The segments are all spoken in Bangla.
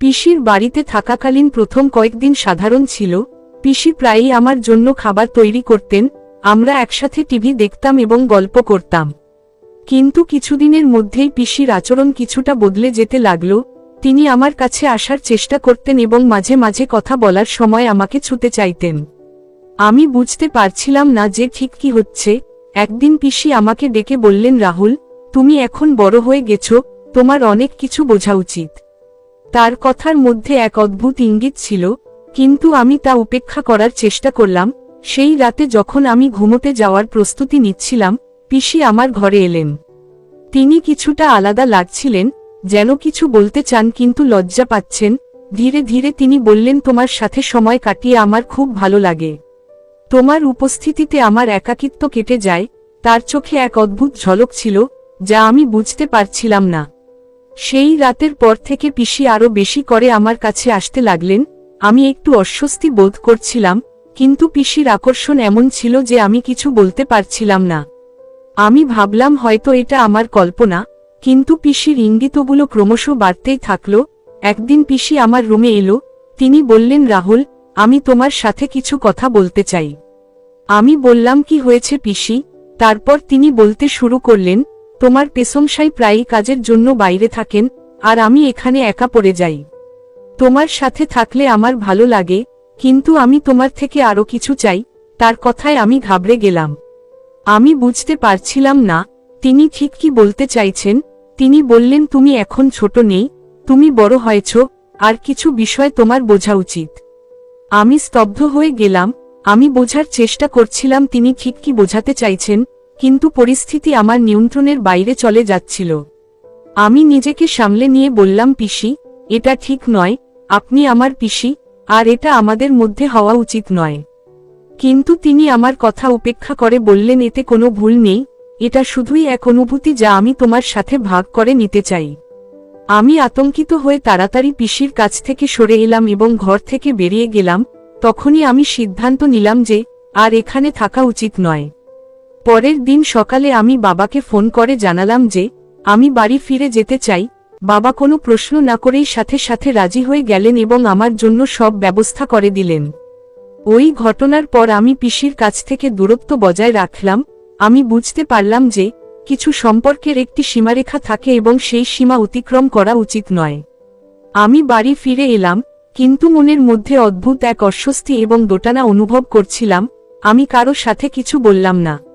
পিসির বাড়িতে থাকাকালীন প্রথম কয়েকদিন সাধারণ ছিল, পিসি প্রায়ই আমার জন্য খাবার তৈরি করতেন, আমরা একসাথে টিভি দেখতাম এবং গল্প করতাম। কিন্তু কিছুদিনের মধ্যেই পিসির আচরণ কিছুটা বদলে যেতে লাগল, তিনি আমার কাছে আসার চেষ্টা করতেন এবং মাঝে মাঝে কথা বলার সময় আমাকে ছুতে চাইতেন। আমি বুঝতে পারছিলাম না যে ঠিক কি হচ্ছে, একদিন পিসি আমাকে ডেকে বললেন, রাহুল, তুমি এখন বড় হয়ে গেছ, তোমার অনেক কিছু বোঝা উচিত। তার কথার মধ্যে এক অদ্ভুত ইঙ্গিত ছিল, কিন্তু আমি তা উপেক্ষা করার চেষ্টা করলাম, সেই রাতে যখন আমি ঘুমোতে যাওয়ার প্রস্তুতি নিচ্ছিলাম, পিসি আমার ঘরে এলেন। তিনি কিছুটা আলাদা লাগছিলেন, যেন কিছু বলতে চান কিন্তু লজ্জা পাচ্ছেন, ধীরে ধীরে তিনি বললেন, তোমার সাথে সময় কাটিয়ে আমার খুব ভালো লাগে। তোমার উপস্থিতিতে আমার একাকিত্ব কেটে যায়, তার চোখে এক অদ্ভুত ঝলক ছিল, যা আমি বুঝতে পারছিলাম না। সেই রাতের পর থেকে পিসি আরও বেশি করে আমার কাছে আসতে লাগলেন, আমি একটু অস্বস্তি বোধ করছিলাম, কিন্তু পিসির আকর্ষণ এমন ছিল যে আমি কিছু বলতে পারছিলাম না। আমি ভাবলাম হয়তো এটা আমার কল্পনা, কিন্তু পিসির ইঙ্গিতগুলো ক্রমশ বাড়তেই থাকল। একদিন পিসি আমার রুমে এলো, তিনি বললেন, রাহুল, আমি তোমার সাথে কিছু কথা বলতে চাই। আমি বললাম, কি হয়েছে পিসি? তারপর তিনি বলতে শুরু করলেন তোমার পেশমশাই প্রায়ই কাজের জন্য বাইরে থাকেন, আর আমি এখানে একা পড়ে যাই। তোমার সাথে থাকলে আমার ভালো লাগে, কিন্তু আমি তোমার থেকে আরও কিছু চাই, তার কথায় আমি ঘাবড়ে গেলাম। আমি বুঝতে পারছিলাম না, তিনি ঠিক কি বলতে চাইছেন, তিনি বললেন, তুমি এখন ছোট নেই, তুমি বড় হয়েছ, আর কিছু বিষয় তোমার বোঝা উচিত। আমি স্তব্ধ হয়ে গেলাম, আমি বোঝার চেষ্টা করছিলাম, তিনি ঠিক কি বোঝাতে চাইছেন কিন্তু পরিস্থিতি আমার নিয়ন্ত্রণের বাইরে চলে যাচ্ছিল। আমি নিজেকে সামলে নিয়ে বললাম, পিসি, এটা ঠিক নয়। আপনি আমার পিসি, আর এটা আমাদের মধ্যে হওয়া উচিত নয়। কিন্তু তিনি আমার কথা উপেক্ষা করে বললেন, এতে কোনো ভুল নেই। এটা শুধুই এক অনুভূতি যা আমি তোমার সাথে ভাগ করে নিতে চাই। আমি আতঙ্কিত হয়ে তাড়াতাড়ি পিসির কাছ থেকে সরে এলাম এবং ঘর থেকে বেরিয়ে গেলাম। তখনই আমি সিদ্ধান্ত নিলাম যে, আর এখানে থাকা উচিত নয়। পরের দিন সকালে আমি বাবাকে ফোন করে জানালাম যে, আমি বাড়ি ফিরে যেতে চাই। বাবা কোনো প্রশ্ন না করেই সাথে সাথে রাজি হয়ে গেলেন এবং আমার জন্য সব ব্যবস্থা করে দিলেন। ওই ঘটনার পর আমি পিসির কাছ থেকে দূরত্ব বজায় রাখলাম। আমি বুঝতে পারলাম যে, কিছু সম্পর্কের একটি সীমারেখা থাকে এবং সেই সীমা অতিক্রম করা উচিত নয়। আমি বাড়ি ফিরে এলাম, কিন্তু মনের মধ্যে অদ্ভুত এক অস্বস্তি এবং দোটানা অনুভব করছিলাম। আমি কারও সাথে কিছু বললাম না।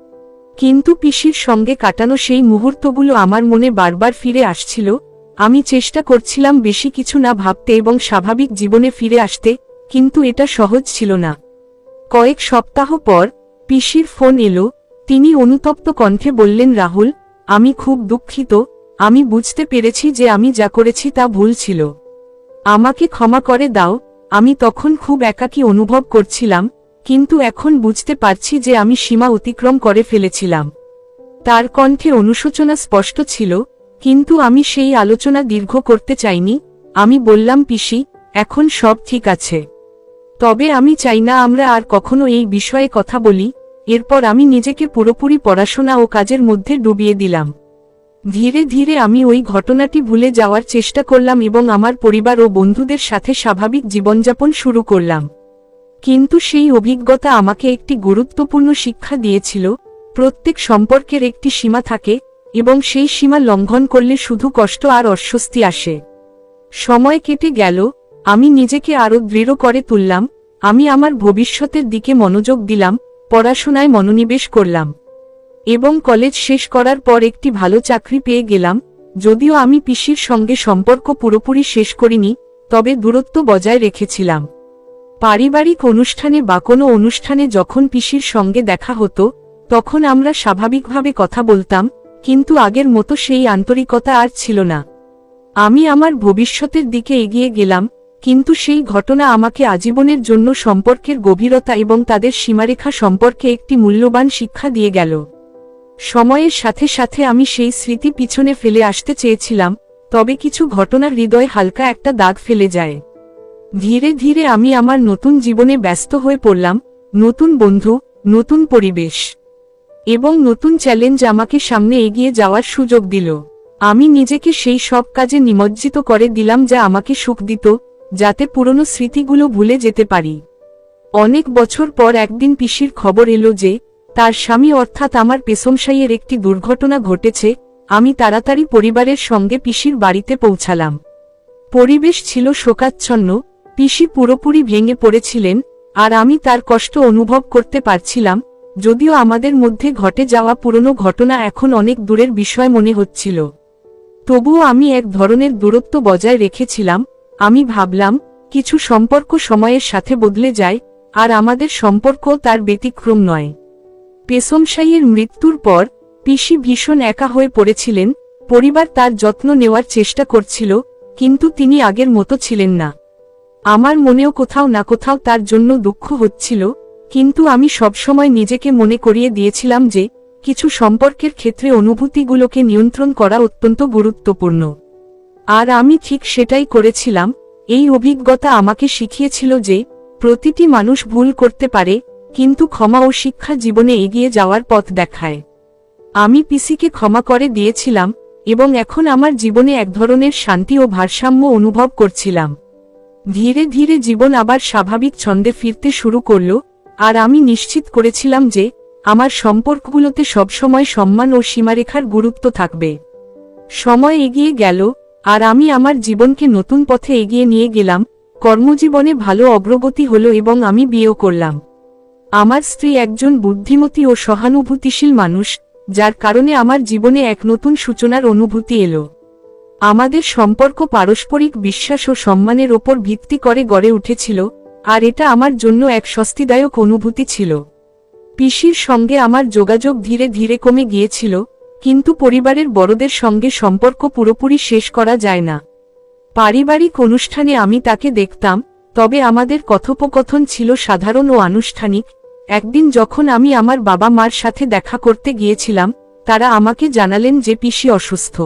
কিন্তু পিসির সঙ্গে কাটানো সেই মুহূর্তগুলো আমার মনে বারবার ফিরে আসছিল। আমি চেষ্টা করছিলাম বেশি কিছু না ভাবতে এবং স্বাভাবিক জীবনে ফিরে আসতে, কিন্তু এটা সহজ ছিল না। কয়েক সপ্তাহ পর পিসির ফোন এলো। তিনি অনুতপ্ত কণ্ঠে বললেন, রাহুল, আমি খুব দুঃখিত। আমি বুঝতে পেরেছি যে আমি যা করেছি তা ভুল ছিল। আমাকে ক্ষমা করে দাও। আমি তখন খুব একাকী অনুভব করছিলাম। কিন্তু এখন বুঝতে পারছি যে আমি সীমা অতিক্রম করে ফেলেছিলাম। তার কণ্ঠে অনুশোচনা স্পষ্ট ছিল, কিন্তু আমি সেই আলোচনা দীর্ঘ করতে চাইনি, আমি বললাম, পিসি, এখন সব ঠিক আছে। তবে আমি চাই না আমরা আর কখনো এই বিষয়ে কথা বলি, এরপর আমি নিজেকে পুরোপুরি পড়াশোনা ও কাজের মধ্যে ডুবিয়ে দিলাম। ধীরে ধীরে আমি ওই ঘটনাটি ভুলে যাওয়ার চেষ্টা করলাম এবং আমার পরিবার ও বন্ধুদের সাথে স্বাভাবিক জীবনযাপন শুরু করলাম। কিন্তু সেই অভিজ্ঞতা আমাকে একটি গুরুত্বপূর্ণ শিক্ষা দিয়েছিল, প্রত্যেক সম্পর্কের একটি সীমা থাকে এবং সেই সীমা লঙ্ঘন করলে শুধু কষ্ট আর অস্বস্তি আসে। সময় কেটে গেল, আমি নিজেকে আরও দৃঢ় করে তুললাম, আমি আমার ভবিষ্যতের দিকে মনোযোগ দিলাম, পড়াশোনায় মনোনিবেশ করলাম এবং কলেজ শেষ করার পর একটি ভালো চাকরি পেয়ে গেলাম, যদিও আমি পিসির সঙ্গে সম্পর্ক পুরোপুরি শেষ করিনি, তবে দূরত্ব বজায় রেখেছিলাম। পারিবারিক অনুষ্ঠানে বা কোনো অনুষ্ঠানে যখন পিসির সঙ্গে দেখা হতো, তখন আমরা স্বাভাবিকভাবে কথা বলতাম, কিন্তু আগের মতো সেই আন্তরিকতা আর ছিল না। আমি আমার ভবিষ্যতের দিকে এগিয়ে গেলাম, কিন্তু সেই ঘটনা আমাকে আজীবনের জন্য সম্পর্কের গভীরতা এবং তাদের সীমারেখা সম্পর্কে একটি মূল্যবান শিক্ষা দিয়ে গেল। সময়ের সাথে সাথে আমি সেই স্মৃতি পিছনে ফেলে আসতে চেয়েছিলাম, তবে কিছু ঘটনা হৃদয় হালকা একটা দাগ ফেলে যায়। ধীরে ধীরে আমি আমার নতুন জীবনে ব্যস্ত হয়ে পড়লাম, নতুন বন্ধু, নতুন পরিবেশ এবং নতুন চ্যালেঞ্জ আমাকে সামনে এগিয়ে যাওয়ার সুযোগ দিল। আমি নিজেকে সেই সব কাজে নিমজ্জিত করে দিলাম যা আমাকে সুখ দিত, যাতে পুরনো স্মৃতিগুলো ভুলে যেতে পারি। অনেক বছর পর একদিন পিসির খবর এলো যে, তার স্বামী অর্থাৎ আমার পেশমশাইয়ের একটি দুর্ঘটনা ঘটেছে, আমি তাড়াতাড়ি পরিবারের সঙ্গে পিসির বাড়িতে পৌঁছালাম। পরিবেশ ছিল শোকাচ্ছন্ন পিসি পুরোপুরি ভেঙে পড়েছিলেন, আর আমি তার কষ্ট অনুভব করতে পারছিলাম, যদিও আমাদের মধ্যে ঘটে যাওয়া পুরনো ঘটনা এখন অনেক দূরের বিষয় মনে হচ্ছিল। তবুও আমি এক ধরনের দূরত্ব বজায় রেখেছিলাম, আমি ভাবলাম, কিছু সম্পর্ক সময়ের সাথে বদলে যায়, আর আমাদের সম্পর্ক তার ব্যতিক্রম নয়। পেশমশাইয়ের মৃত্যুর পর, পিসি ভীষণ একা হয়ে পড়েছিলেন, পরিবার তার যত্ন নেওয়ার চেষ্টা করছিল, কিন্তু তিনি আগের মতো ছিলেন না। আমার মনেও কোথাও না কোথাও তার জন্য দুঃখ হচ্ছিল, কিন্তু আমি সবসময় নিজেকে মনে করিয়ে দিয়েছিলাম যে, কিছু সম্পর্কের ক্ষেত্রে অনুভূতিগুলোকে নিয়ন্ত্রণ করা অত্যন্ত গুরুত্বপূর্ণ। আর আমি ঠিক সেটাই করেছিলাম, এই অভিজ্ঞতা আমাকে শিখিয়েছিল যে, প্রতিটি মানুষ ভুল করতে পারে, কিন্তু ক্ষমা ও শিক্ষা জীবনে এগিয়ে যাওয়ার পথ দেখায়। আমি পিসিকে ক্ষমা করে দিয়েছিলাম, এবং এখন আমার জীবনে এক ধরনের শান্তি ও ভারসাম্য অনুভব করছিলাম। ধীরে ধীরে জীবন আবার স্বাভাবিক ছন্দে ফিরতে শুরু করল, আর আমি নিশ্চিত করেছিলাম যে, আমার সম্পর্কগুলোতে সবসময় সম্মান ও সীমারেখার গুরুত্ব থাকবে। সময় এগিয়ে গেল, আর আমি আমার জীবনকে নতুন পথে এগিয়ে নিয়ে গেলাম, কর্মজীবনে ভালো অগ্রগতি হলো এবং আমি বিয়েও করলাম। আমার স্ত্রী একজন বুদ্ধিমতী ও সহানুভূতিশীল মানুষ, যার কারণে আমার জীবনে এক নতুন সূচনার অনুভূতি এলো। আমাদের সম্পর্ক পারস্পরিক বিশ্বাস ও সম্মানের ওপর ভিত্তি করে গড়ে উঠেছিল, আর এটা আমার জন্য এক স্বস্তিদায়ক অনুভূতি ছিল। পিসির সঙ্গে আমার যোগাযোগ ধীরে ধীরে কমে গিয়েছিল, কিন্তু পরিবারের বড়দের সঙ্গে সম্পর্ক পুরোপুরি শেষ করা যায় না। পারিবারিক অনুষ্ঠানে আমি তাকে দেখতাম, তবে আমাদের কথোপকথন ছিল সাধারণ ও আনুষ্ঠানিক। একদিন যখন আমি আমার বাবা মার সাথে দেখা করতে গিয়েছিলাম, তারা আমাকে জানালেন যে পিসি অসুস্থ।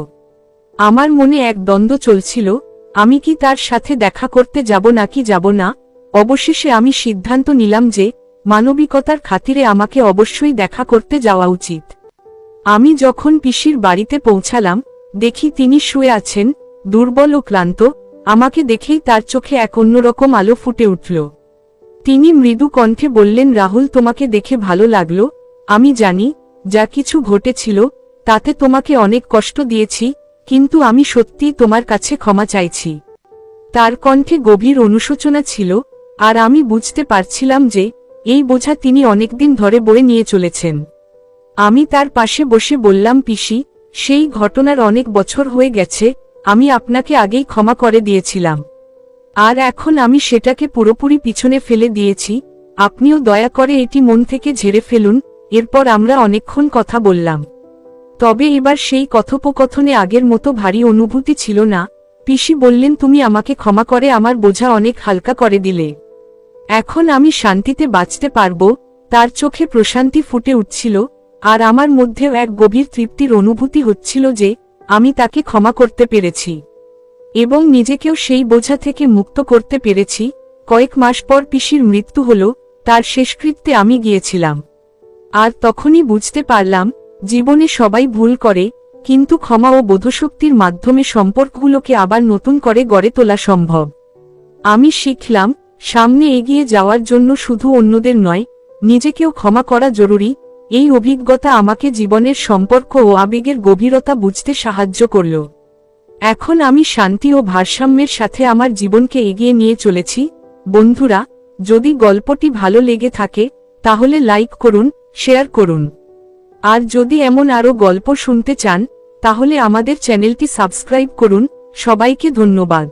আমার মনে এক দ্বন্দ্ব চলছিল, আমি কি তার সাথে দেখা করতে যাব নাকি যাব না? অবশেষে আমি সিদ্ধান্ত নিলাম যে, মানবিকতার খাতিরে আমাকে অবশ্যই দেখা করতে যাওয়া উচিত। আমি যখন পিসির বাড়িতে পৌঁছালাম, দেখি তিনি শুয়ে আছেন, দুর্বল ও ক্লান্ত, আমাকে দেখেই তার চোখে এক অন্যরকম আলো ফুটে উঠল। তিনি মৃদু কণ্ঠে বললেন, রাহুল, তোমাকে দেখে ভালো লাগল। আমি জানি, যা কিছু ঘটেছিল, তাতে তোমাকে অনেক কষ্ট দিয়েছি কিন্তু আমি সত্যিই তোমার কাছে ক্ষমা চাইছি। তার কণ্ঠে গভীর অনুশোচনা ছিল, আর আমি বুঝতে পারছিলাম যে, এই বোঝা তিনি অনেকদিন ধরে বয়ে নিয়ে চলেছেন। আমি তার পাশে বসে বললাম, পিসি, সেই ঘটনার অনেক বছর হয়ে গেছে, আমি আপনাকে আগেই ক্ষমা করে দিয়েছিলাম। আর এখন আমি সেটাকে পুরোপুরি পিছনে ফেলে দিয়েছি, আপনিও দয়া করে এটি মন থেকে ঝেড়ে ফেলুন, এরপর আমরা অনেকক্ষণ কথা বললাম। তবে এবার সেই কথোপকথনে আগের মতো ভারী অনুভূতি ছিল না। পিসি বললেন, তুমি আমাকে ক্ষমা করে, আমার বোঝা অনেক হালকা করে দিলে। এখন আমি শান্তিতে বাঁচতে পারব। তার চোখে প্রশান্তি ফুটে উঠছিল, আর আমার মধ্যেও এক গভীর তৃপ্তির অনুভূতি হচ্ছিল যে, আমি তাকে ক্ষমা করতে পেরেছি। এবং নিজেকেও সেই বোঝা থেকে মুক্ত করতে পেরেছি। কয়েক মাস পর পিসির মৃত্যু হল, তার শেষকৃত্যে আমি গিয়েছিলাম। আর তখনই বুঝতে পারলাম জীবনে সবাই ভুল করে, কিন্তু ক্ষমা ও বোধশক্তির মাধ্যমে সম্পর্কগুলোকে আবার নতুন করে গড়ে তোলা সম্ভব। আমি শিখলাম, সামনে এগিয়ে যাওয়ার জন্য শুধু অন্যদের নয়, নিজেকেও ক্ষমা করা জরুরি, এই অভিজ্ঞতা আমাকে জীবনের সম্পর্ক ও আবেগের গভীরতা বুঝতে সাহায্য করল। এখন আমি শান্তি ও ভারসাম্যের সাথে আমার জীবনকে এগিয়ে নিয়ে চলেছি। বন্ধুরা, যদি গল্পটি ভালো লেগে থাকে, তাহলে লাইক করুন, শেয়ার করুন। আর যদি এমন আরও গল্প শুনতে চান তাহলে আমাদের চ্যানেলটি সাবস্ক্রাইব করুন সবাইকে ধন্যবাদ।